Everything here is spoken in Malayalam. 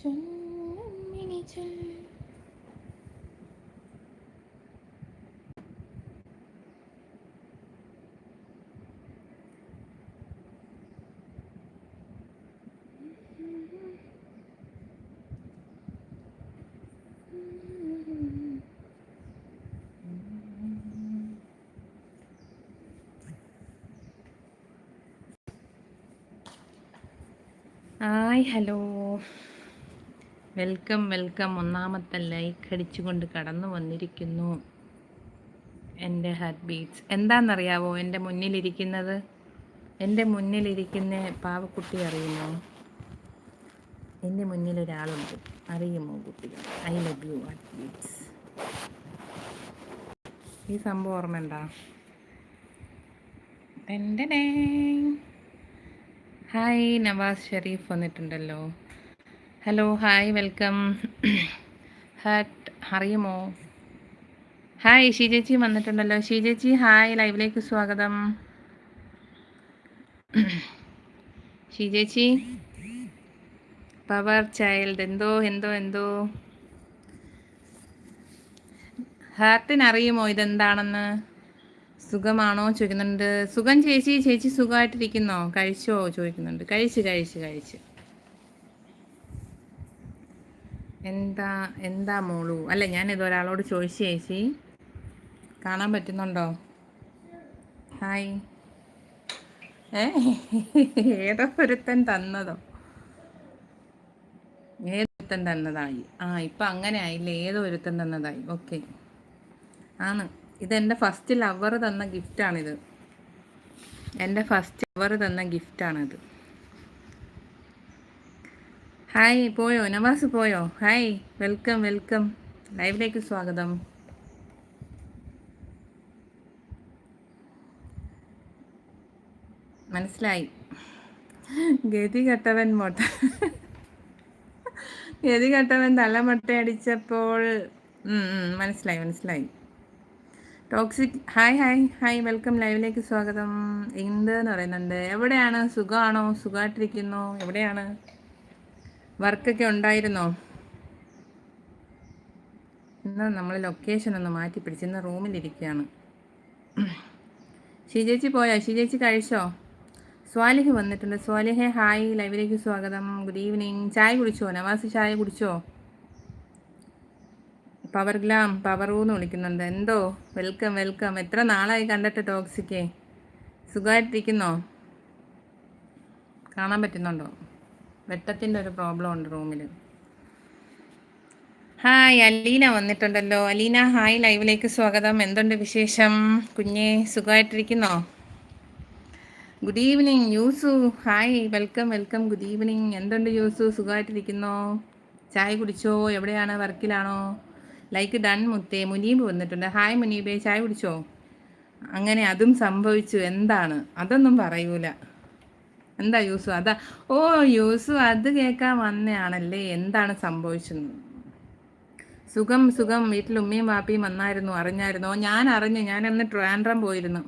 ചൊല്ലുമിനി ചൊല്ലും ഹായ് ഹലോ വെൽക്കം വെൽക്കം. ഒന്നാമത്തെ ലൈക്ക് അടിച്ചുകൊണ്ട് കടന്നു വന്നിരിക്കുന്നു എന്റെ ഹാർട്ട് ബീറ്റ്സ്. എന്താണെന്നറിയാവോ എന്റെ മുന്നിലിരിക്കുന്നത്? എന്റെ മുന്നിലിരിക്കുന്ന പാവക്കുട്ടി അറിയുമോ? എന്റെ മുന്നിൽ ഒരാളുണ്ട് അറിയുമോ കുട്ടികൾ I love you heart beats. ഈ സംഭവം ഓർമ്മയുണ്ടോ എന്റെ ഹായ് നവാസ് ഷെരീഫ് വന്നിട്ടുണ്ടല്ലോ. ഹലോ ഹായ് വെൽക്കം ഹാറ്റ് അറിയുമോ? ഹായ് ഷീജേച്ചി വന്നിട്ടുണ്ടല്ലോ. ഷീജേച്ചി ഹായ് ലൈവിലേക്ക് സ്വാഗതം. ഷീജേച്ചി പവർ ചൈൽഡ് എന്തോ എന്തോ എന്തോ. ഹാർട്ടിന് അറിയുമോ ഇതെന്താണെന്ന്? സുഖമാണോ ചോദിക്കുന്നുണ്ട്. സുഖം ചേച്ചി ചേച്ചി സുഖമായിട്ടിരിക്കുന്നോ? കഴിച്ചോ? ചോദിക്കുന്നുണ്ട്. കഴിച്ച് കഴിച്ച് കഴിച്ച്. എന്താ എന്താ മോളു? അല്ല ഞാൻ ഒരാളോട് ചോദിച്ചു ചേച്ചി. കാണാൻ പറ്റുന്നുണ്ടോ? ഹായ്. ഏ ഏതോ ഒരുത്തൻ തന്നതോ? ഏതൊരുത്തൻ തന്നതായി? ആ ഇപ്പം അങ്ങനെ ആയില്ലേ? ഏതോ ഒരുത്തൻ തന്നതായി. ഓക്കെ. ആണ്. ഇതെന്റെ ഫസ്റ്റ് ലവർ തന്ന ഗിഫ്റ്റാണിത്. എന്റെ ഫസ്റ്റ് ലവർ തന്ന ഗിഫ്റ്റാണിത്. ഹായ് പോയോ നവാസ് പോയോ ഹായ് വെൽക്കം വെൽക്കം ലൈവിലേക്ക് സ്വാഗതം. മനസ്സിലായി. ഗതി കെട്ടവൻ മൊട്ട. ഗതി കെട്ടവൻ തലമൊട്ട അടിച്ചപ്പോൾ മനസ്സിലായി മനസ്സിലായി. Toxic hi hi hi welcome ലൈവിലേക്ക് സ്വാഗതം. എന്ത് എന്ന് പറയുന്നുണ്ട്? എവിടെയാണ്? സുഖമാണോ? സുഖമായിട്ടിരിക്കുന്നു? എവിടെയാണ്? വർക്കൊക്കെ ഉണ്ടായിരുന്നോ? ഇന്ന് നമ്മൾ ലൊക്കേഷൻ ഒന്ന് മാറ്റി പിടിച്ച് ഇന്ന് റൂമിലിരിക്കുകയാണ് ഷീജേച്ചി പോയോ? ഷീജേച്ചി കഴിച്ചോ? സ്വാലിഹ് വന്നിട്ടുണ്ട്. സ്വാലിഹെ ഹായ്. ലൈവിലേക്ക് സ്വാഗതം. ഗുഡ് ഈവനിങ് ചായ കുടിച്ചോ? നവാസ് ചായ കുടിച്ചോ? പവർ ഗ്ലാം പവറൂന്ന് വിളിക്കുന്നുണ്ട്. എന്തോ? വെൽക്കം വെൽക്കം എത്ര നാളായി കണ്ടിട്ട് ടോക്സിക്കേ സുഖമായിട്ടിരിക്കുന്നോ? കാണാൻ പറ്റുന്നുണ്ടോ? വെട്ടത്തിന്റെ ഒരു പ്രോബ്ലം ഉണ്ട് റൂമിൽ ഹായ് അലീന വന്നിട്ടുണ്ടല്ലോ. അലീന ഹായ് ലൈവിലേക്ക് സ്വാഗതം. എന്തുണ്ട് വിശേഷം? കുഞ്ഞെ സുഖമായിട്ടിരിക്കുന്നോ? Good evening Yusu. Hi welcome welcome good evening എന്തുണ്ട് യൂസു? സുഖമായിട്ടിരിക്കുന്നോ? ചായ കുടിച്ചോ? എവിടെയാണ്? വർക്കിലാണോ? ലൈക്ക് ഡൺ മുത്തേ. മുനീബ് വന്നിട്ടുണ്ട്. ഹായ് മുനീബേ. ചായ കുടിച്ചോ? അങ്ങനെ അതും സംഭവിച്ചു. എന്താണ്? അതൊന്നും പറയൂല. എന്താ യൂസു? അതാ ഓ യൂസു അത് കേൾക്കാൻ വന്നയാണല്ലേ? എന്താണ് സംഭവിച്ചത് സുഖം സുഖം. വീട്ടിൽ ഉമ്മയും വാപ്പിയും വന്നായിരുന്നു അറിഞ്ഞായിരുന്നോ. ഞാൻ അറിഞ്ഞു. ഞാൻ അന്ന് ട്രാൻഡ്രം പോയിരുന്നു.